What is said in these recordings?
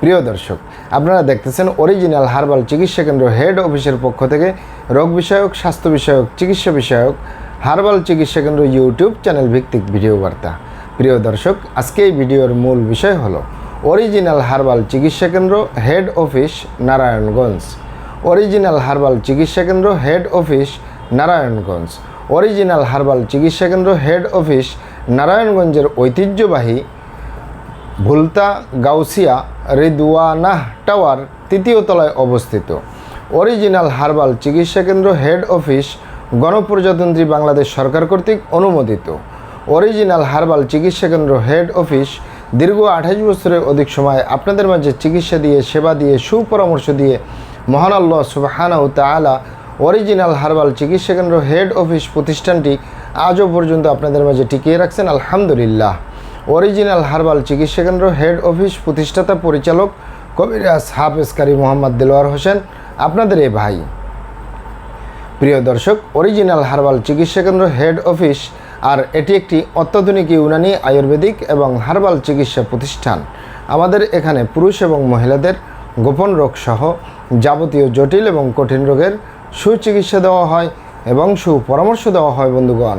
প্রিয় দর্শক, আপনারা দেখতেছেন অরিজিনাল হার্বাল চিকিৎসা কেন্দ্র হেড অফিসের পক্ষ থেকে রোগ বিষয়ক, স্বাস্থ্য বিষয়ক, চিকিৎসা বিষয়ক হার্বাল চিকিৎসা কেন্দ্র ইউটিউব চ্যানেল ভিত্তিক ভিডিও বার্তা। প্রিয় দর্শক, আজকে এই ভিডিওর মূল বিষয় হলো অরিজিনাল হার্বাল চিকিৎসা কেন্দ্র head office Narayanganj. Original herbal চিকিৎসা কেন্দ্র head office Narayanganj. Original herbal চিকিৎসা কেন্দ্র হেড অফিস নারায়ণগঞ্জের ঐতিহ্যবাহী ভুলতা গাউসিয়া রিদওয়ানাহ টাওয়ার তৃতীয় তলায় অবস্থিত। অরিজিনাল হার্বাল চিকিৎসা কেন্দ্র হেড অফিস গণপ্রজাতন্ত্রী বাংলাদেশ সরকার কর্তৃক অনুমোদিত। অরিজিনাল হার্বাল চিকিৎসা কেন্দ্র হেড অফিস দীর্ঘ আঠাশ বছরের অধিক সময় আপনাদের মাঝে চিকিৎসা দিয়ে, সেবা দিয়ে, সুপরামর্শ দিয়ে মহান আল্লাহ সুবাহানাউ তাআলা অরিজিনাল হার্বাল চিকিৎসা কেন্দ্র হেড অফিস প্রতিষ্ঠানটি আজও পর্যন্ত আপনাদের মাঝে টিকিয়ে রাখছেন। আলহামদুলিল্লাহ। অরিজিনাল হার্বাল চিকিৎসা কেন্দ্র হেড অফিস প্রতিষ্ঠাতা পরিচালক কবিরাজ হাফেজকারী মোহাম্মদ দেলোয়ার হোসেন। আপনাদের এই ভাই। প্রিয় দর্শক, অরিজিনাল হার্বাল চিকিৎসা কেন্দ্র হেড অফিস আর এটি একটি অত্যাধুনিক ইউনানি আয়ুর্বেদিক এবং হার্বাল চিকিৎসা প্রতিষ্ঠান। আমাদের এখানে পুরুষ এবং মহিলাদের গোপন রোগ সহ যাবতীয় জটিল এবং কঠিন রোগের সুচিকিৎসা দেওয়া হয় এবং সুপরামর্শ দেওয়া হয় বন্ধুগণ।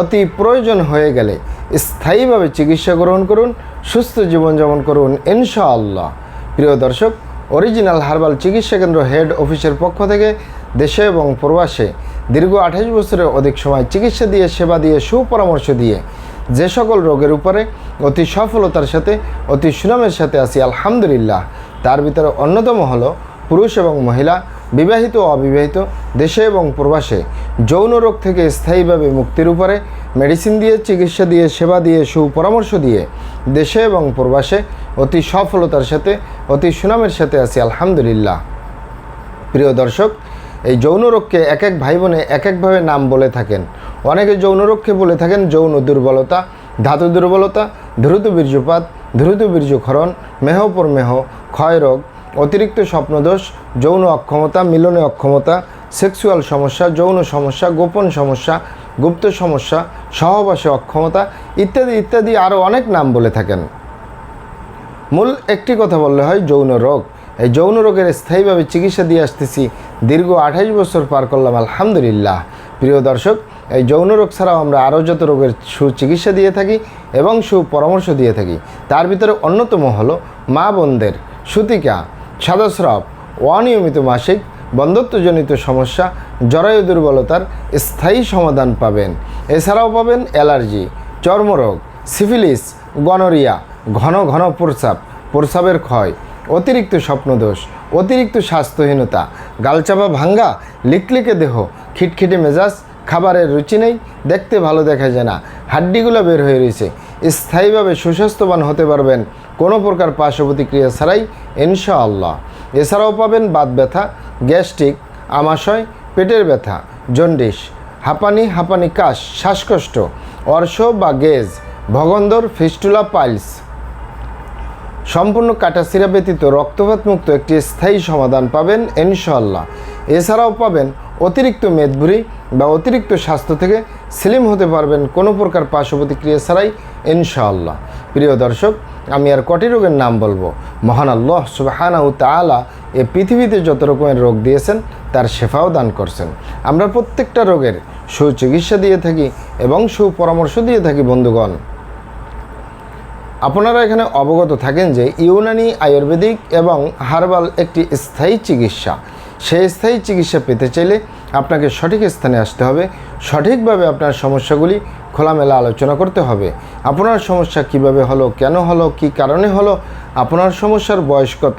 অতি প্রয়োজন হয়ে গেলে স্থায়ীভাবে চিকিৎসা গ্রহণ করুন, সুস্থ জীবনযাপন করুন, ইনশাআল্লাহ। প্রিয় দর্শক, অরিজিনাল হার্বাল চিকিৎসা কেন্দ্র হেড অফিসের পক্ষ থেকে দেশে এবং প্রবাসে দীর্ঘ আঠাশ বছরের অধিক সময় চিকিৎসা দিয়ে, সেবা দিয়ে, সুপরামর্শ দিয়ে যে সকল রোগের উপরে অতি সফলতার সাথে, অতি সুনামের সাথে আছি, আলহামদুলিল্লাহ। তার ভিতরে অন্যতম হলো পুরুষ এবং মহিলা বিবাহিত অবিবাহিত, দেশে এবং প্রবাসে, যৌন রোগ থেকে স্থায়ীভাবে মুক্তির উপরে মেডিসিন দিয়ে, চিকিৎসা দিয়ে, সেবা দিয়ে, সুপরামর্শ দিয়ে, দেশে এবং প্রবাসে অতি সফলতার সাথে, অতি সুনামের সাথে আছি, আলহামদুলিল্লাহ। প্রিয় দর্শক, এই যৌন রোগকে এক এক ভাই বোনে এক একভাবে নাম বলে থাকেন। অনেকে যৌন রোগকে বলে থাকেন যৌন দুর্বলতা, ধাতু দুর্বলতা দ্রুত বীর্যপাত দ্রুত বীর্যক্ষরণ মেহপর মেহ ক্ষয়রোগ অতিরিক্ত স্বপ্নদোষ, যৌন অক্ষমতা, মিলনে অক্ষমতা, সেক্সুয়াল সমস্যা, যৌন সমস্যা, গোপন সমস্যা, গুপ্ত সমস্যা, সহবাসে অক্ষমতা ইত্যাদি ইত্যাদি আরও অনেক নাম বলে থাকেন। মূল একটি কথা বললে হয় যৌন রোগ। এই যৌন রোগের স্থায়ীভাবে চিকিৎসা দিয়ে আসতেছি দীর্ঘ আঠাইশ বছর পার করলাম, আলহামদুলিল্লাহ। প্রিয় দর্শক, এই যৌন রোগ ছাড়াও আমরা আরও যত রোগের সুচিকিৎসা দিয়ে থাকি এবং সুপরামর্শ দিয়ে থাকি, তার ভিতরে অন্যতম হলো মা বোনদের সুতিকা। সাদাস্রাব, অনিয়মিত মাসিক, বন্ধত্বজনিত সমস্যা, জরায়ু দুর্বলতার স্থায়ী সমাধান পাবেন। এছাড়াও পাবেন অ্যালার্জি, চর্মরোগ, সিফিলিস, গনোরিয়া, ঘন ঘন প্রস্রাব, প্রস্রাবের ক্ষয়, অতিরিক্ত স্বপ্নদোষ, অতিরিক্ত স্বাস্থ্যহীনতা, গালচাপা ভাঙ্গা, লিকলিকে দেহ, খিটখিটে মেজাজ, খাবারের রুচি নেই, দেখতে ভালো দেখা যায় না, হাড্ডিগুলো বের হয়ে রয়েছে। স্থায়ীভাবে সুস্বাস্থ্যবান হতে পারবেন কোনো প্রকার পার্শ্ব প্রতিক্রিয়া ছাড়াই ইনশাআল্লাহ। এছাড়াও পাবেন বাত ব্যথা, গ্যাস্ট্রিক, আমাশয়, পেটের ব্যথা জন্ডিস হাঁপানি হাঁপানি কাশ, শ্বাসকষ্ট, অর্শ বা গেজ, ভগন্দর, ফিস্টুলা, পাইলস। সম্পূর্ণ কাটাসিরা ব্যতীত রক্তপাত মুক্ত একটি স্থায়ী সমাধান পাবেন ইনশাল্লাহ এছাড়াও পাবেন অতিরিক্ত মেদভুরি বা অতিরিক্ত স্বাস্থ্য থেকে স্লিম হতে পারবেন কোনো প্রকার পার্শ্ব প্রতিক্রিয়া ছাড়াই ইনশাআল্লাহ। প্রিয় দর্শক, আমি আর কটি রোগের নাম বলব? মহান আল্লাহ সুবাহানাউ তালা এ পৃথিবীতে যত রকমের রোগ দিয়েছেন, তার শেফাও দান করছেন। আমরা প্রত্যেকটা রোগের সুচিকিৎসা দিয়ে থাকি এবং সুপরামর্শ দিয়ে থাকি, বন্ধুগণ। আপনারা এখানে অবগত থাকেন যে ইউনানি আয়ুর্বেদিক এবং হার্বাল একটি স্থায়ী চিকিৎসা। সেই স্থায়ী চিকিৎসা পেতে চাইলে আপনাকে সঠিক স্থানে আসতে হবে। সঠিকভাবে আপনার সমস্যাগুলি খোলামেলা আলোচনা করতে হবে। আপনার সমস্যা কীভাবে হলো, কেন হলো, কি কারণে হলো, আপনার সমস্যার বয়স কত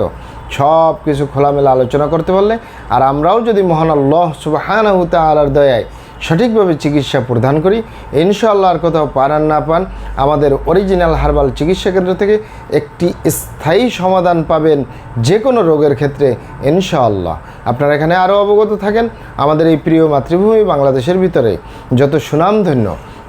সব কিছু খোলামেলা আলোচনা করতে পারলে। আর আমরাও যদি মহান আল্লাহ সুবাহানাহু তাআলার দয়ায় সঠিকভাবে চিকিৎসা প্রদান করি। ইনশাআল্লাহ আর কোথাও আর না পান। আমাদের অরিজিনাল হার্বাল চিকিৎসা কেন্দ্র থেকে একটি স্থায়ী সমাধান পাবেন যে কোনো রোগের ক্ষেত্রে, ইনশাআল্লাহ। আপনারা এখানে আরও অবগত থাকেন। আমাদের এই প্রিয় মাতৃভূমি বাংলাদেশের ভিতরে। যত সুনামধন্য